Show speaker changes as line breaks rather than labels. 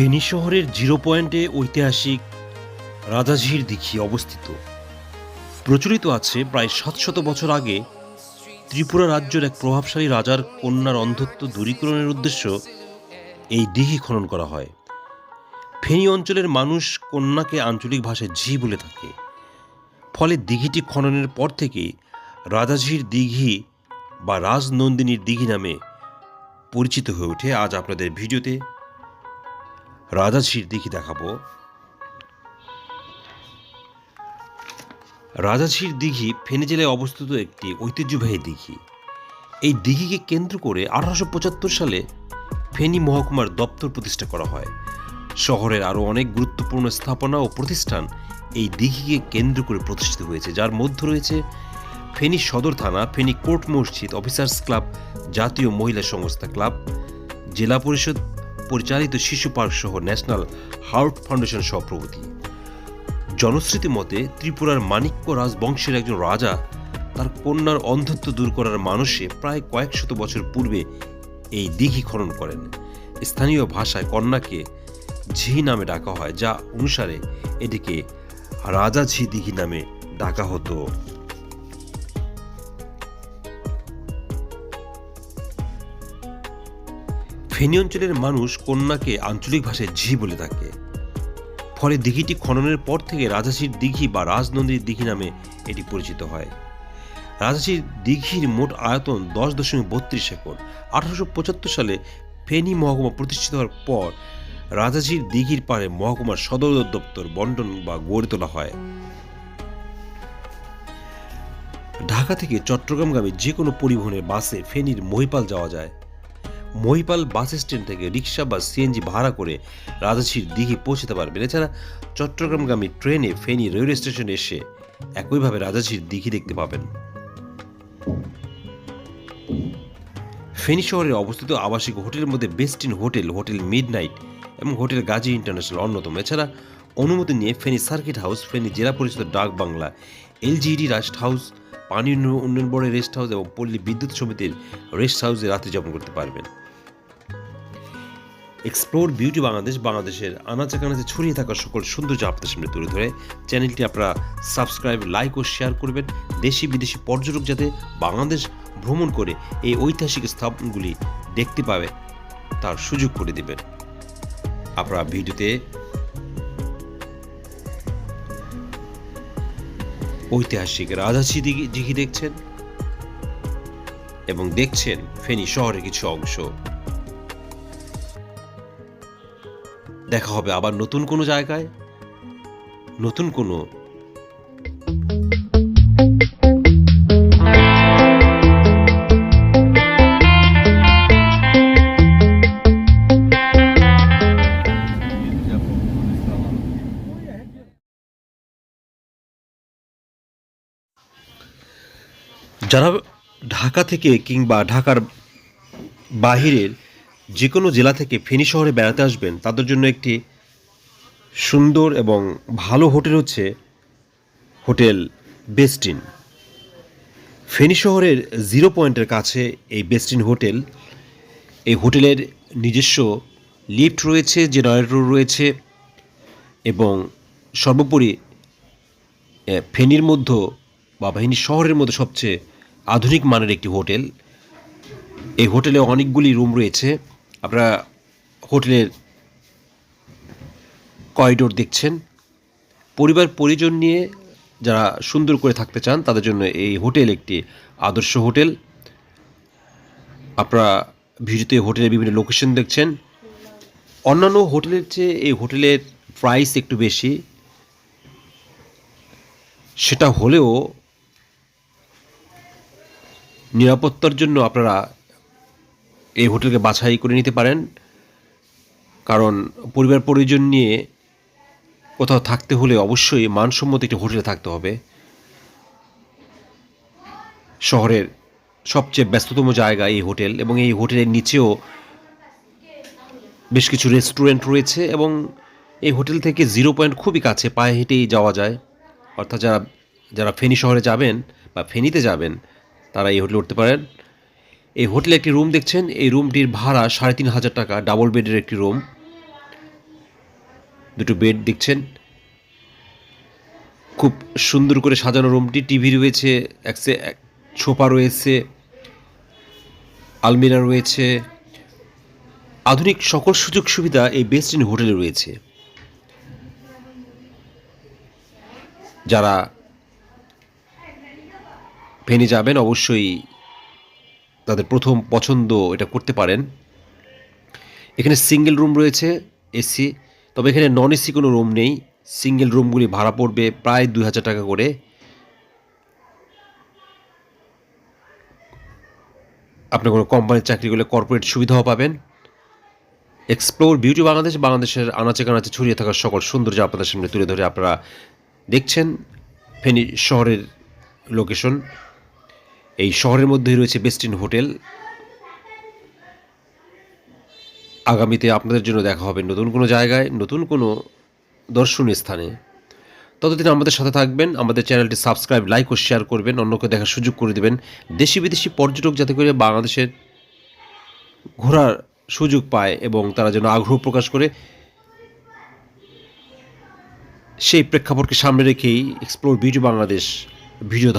ফেনী শহরের জিরো পয়েন্টে ঐতিহাসিক রাজাঝির দিঘি অবস্থিত। প্রচলিত আছে প্রায় সাতশত বছর আগে ত্রিপুরা রাজ্যের এক প্রভাবশালী রাজার কন্যার অন্ধত্ব দূরীকরণের উদ্দেশ্য এই দিঘি খনন করা হয়। ফেনী অঞ্চলের মানুষ কন্যাকে আঞ্চলিক ভাষায় ঝি বলে থাকে। ফলে দিঘিটি খননের পর থেকে রাজাঝির দিঘি বা রাজনন্দিনীর দিঘি নামে পরিচিত হয়ে ওঠে। আজ আপনাদের ভিডিওতে রাজাঝির দিঘি দেখাবো। রাজাঝির দিঘি ফেনী জেলায় অবস্থিত একটি ঐতিহ্যবাহী দিঘি। এই দিঘিকে কেন্দ্র করে আঠারোশো পঁচাত্তর সালে ফেনী মহকুমার দপ্তর প্রতিষ্ঠা করা হয়। শহরের আরও অনেক গুরুত্বপূর্ণ স্থাপনা ও প্রতিষ্ঠান এই দিঘিকে কেন্দ্র করে প্রতিষ্ঠিত হয়েছে, যার মধ্যে রয়েছে ফেনী সদর থানা, ফেনী কোর্ট মসজিদ, অফিসার্স ক্লাব, জাতীয় মহিলা সংস্থা ক্লাব, জেলা পরিষদ পরিচালিত শিশু পার্ক সহ ন্যাশনাল হার্ট ফাউন্ডেশন সহ প্রভৃতি জনশ্রুতি মতে, ত্রিপুরার মাণিক্য রাজবংশের একজন রাজা, তার কন্যার অন্ধত্ব দূর করার মানুষে প্রায় কয়েক শত বছর পূর্বে এই দিঘি খনন করেন। স্থানীয় ভাষায় কন্যাকে ঝি নামে ডাকা হয়, যা অনুসারে এটিকে রাজা ঝি দিঘি নামে ডাকা হতো। ফেনী অঞ্চলের মানুষ কন্যাকে আঞ্চলিক ভাষায় ঝি বলে থাকে। ফলে দিঘিটি খননের পর থেকে রাজাশির দিঘি বা রাজনন্দীর দিঘি নামে এটি পরিচিত হয়। রাজাশির দিঘির মোট আয়তন দশ দশমিক বত্রিশ একর। আঠারোশো পঁচাত্তর সালে ফেনী মহকুমা প্রতিষ্ঠিত হওয়ার পর রাজাজির দিঘির পাড়ে মহকুমার সদর দপ্তর বন্টন বা গড়ে তোলা হয়। ঢাকা থেকে চট্টগ্রামগামী যে কোনো পরিবহনের বাসে ফেনীর মহিপাল যাওয়া যায়। মহিপাল বাস স্ট্যান্ড থেকে রিক্সা বা সিএনজি ভাড়া করে রাজাছির দিঘি পৌঁছতে পারবেন এছাড়া চট্টগ্রামগামী ট্রেনে ফেনী রেলওয়ে স্টেশনে এসে একইভাবে রাজাছির দিঘি দেখতে পাবেন। ফেনী শহরে অবস্থিত আবাসিক হোটেলের মধ্যে best inn hotel hotel midnight এবং হোটেল গাজী ইন্টারন্যাশনাল অন্যতম। এছাড়া অনুমতি নিয়ে ফেনী সার্কিট হাউস, ফেনী জেলা পরিষদ ডাক বাংলা এলজিডি রেস্ট হাউস, পানি উন্নয়ন- উন্নয়ন বোর্ডের রেস্ট হাউস এবং পল্লী বিদ্যুৎ সমিতির রেস্ট হাউসে রাত্রি যাপন করতে পারবেন। এক্সপ্লোর বিউটি বাংলাদেশ বাংলাদেশের আনাচে কানাচে ছড়িয়ে থাকা সকল সৌন্দর্য আপনাদের সামনে তুলে ধরে। চ্যানেলটি আপনারা সাবস্ক্রাইব লাইক ও শেয়ার করবেন। দেশি বিদেশি পর্যটক যাতে বাংলাদেশ ভ্রমণ করে এই ঐতিহাসিক স্থাপনগুলি দেখতে পাবে, তার সুযোগ করে দেবেন। আপনারা ভিডিওতে ঐতিহাসিক রাজা দিঘি দেখছেন এবং দেখছেন ফেনী শহরের কিছু অংশ। দেখা হবে আবার নতুন কোনো জায়গায়? নতুন কোনো? যারা ঢাকা থেকে কিংবা ঢাকার বাহিরের যে কোনো জেলা থেকে ফেনী শহরে বেড়াতে আসবেন, তাদের জন্য একটি সুন্দর এবং ভালো হোটেল হচ্ছে হোটেল বেস্টিন। ফেনী শহরের জিরো পয়েন্টের কাছে এই বেস্টিন হোটেল, এই হোটেলের নিজস্ব লিফট রয়েছে জেনারেটর রয়েছে এবং সর্বোপরি ফেনীর মধ্যে বা ফেনী শহরের মধ্যে সবচেয়ে আধুনিক মানের একটি হোটেল। এই হোটেলে অনেকগুলি রুম রয়েছে। আপনারা হোটেলের করিডোর দেখছেন। পরিবার, পরিজন নিয়ে যারা সুন্দর করে থাকতে চান, তাদের জন্য এই হোটেল একটি আদর্শ হোটেল। আপনারা ভিডিওতে হোটেলের বিভিন্ন লোকেশন দেখছেন। অন্যান্য হোটেলের চেয়ে এই হোটেলের প্রাইস একটু বেশি। সেটা হলেও নিরাপত্তার জন্য আপনারা এই হোটেলকে বাছাই করে নিতে পারেন। কারণ পরিবার পরিজন নিয়ে কোথাও থাকতে হলে অবশ্যই মানসম্মত একটি হোটেলে থাকতে হবে। শহরের সবচেয়ে ব্যস্ততম জায়গা এই হোটেল এবং এই হোটেলের নিচেও বেশ কিছু রেস্টুরেন্ট রয়েছে এবং এই হোটেল থেকে জিরো পয়েন্ট খুবই কাছে পায়ে হেঁটেই যাওয়া যায়। অর্থাৎ যারা যারা ফেনী শহরে যাবেন বা ফেনীতে যাবেন, তারা এই হোটেলে উঠতে পারেন। এই হোটেলে একটি রুম দেখছেন। এই রুমটির ভাড়া সাড়ে তিন হাজার টাকা, ডাবল বেডের একটি রুম। দুটো বেড দেখছেন। খুব সুন্দর করে সাজানো রুমটি। টিভি রয়েছে, একসে এক, সোফা রয়েছে, আলমিরা রয়েছে। আধুনিক সকল সুযোগ সুবিধা এই বেস্ট ইন হোটেলে রয়েছে। যারা ফেনি যাবেন, অবশ্যই তাদের প্রথম পছন্দ এটা করতে পারেন। এখানে সিঙ্গেল রুম রয়েছে এসি তবে এখানে নন এসি কোনো রুম নেই। সিঙ্গেল রুমগুলি ভাড়া পড়বে প্রায় দুই হাজার টাকা করে। আপনার কোনো কোম্পানির চাকরি করলে কর্পোরেট সুবিধাও পাবেন। এক্সপ্লোর বিউটি বাংলাদেশ বাংলাদেশের আনাচে কানাচে ছড়িয়ে থাকা সকল সৌন্দর্য আপনাদের সামনে তুলে ধরে আপনারা দেখছেন। ফেনী শহরের লোকেশন এই শহরের মধ্যেই রয়েছে বেস্টিন হোটেল আগামীতে আপনাদের জন্য দেখা হবে নতুন কোনো জায়গায়, নতুন কোনো দর্শনীয় স্থানে। ততদিন আমাদের সাথে থাকবেন, আমাদের চ্যানেলটি সাবস্ক্রাইব, লাইক ও শেয়ার করবেন, অন্যকে দেখার সুযোগ করে দেবেন। দেশি বিদেশি পর্যটক যাতে করে বাংলাদেশের ঘোরার সুযোগ পায় এবং তারা যেন আগ্রহ প্রকাশ করে, সেই প্রেক্ষাপটকে সামনে রেখেই এক্সপ্লোর বিউটি বাংলাদেশ ভিডিও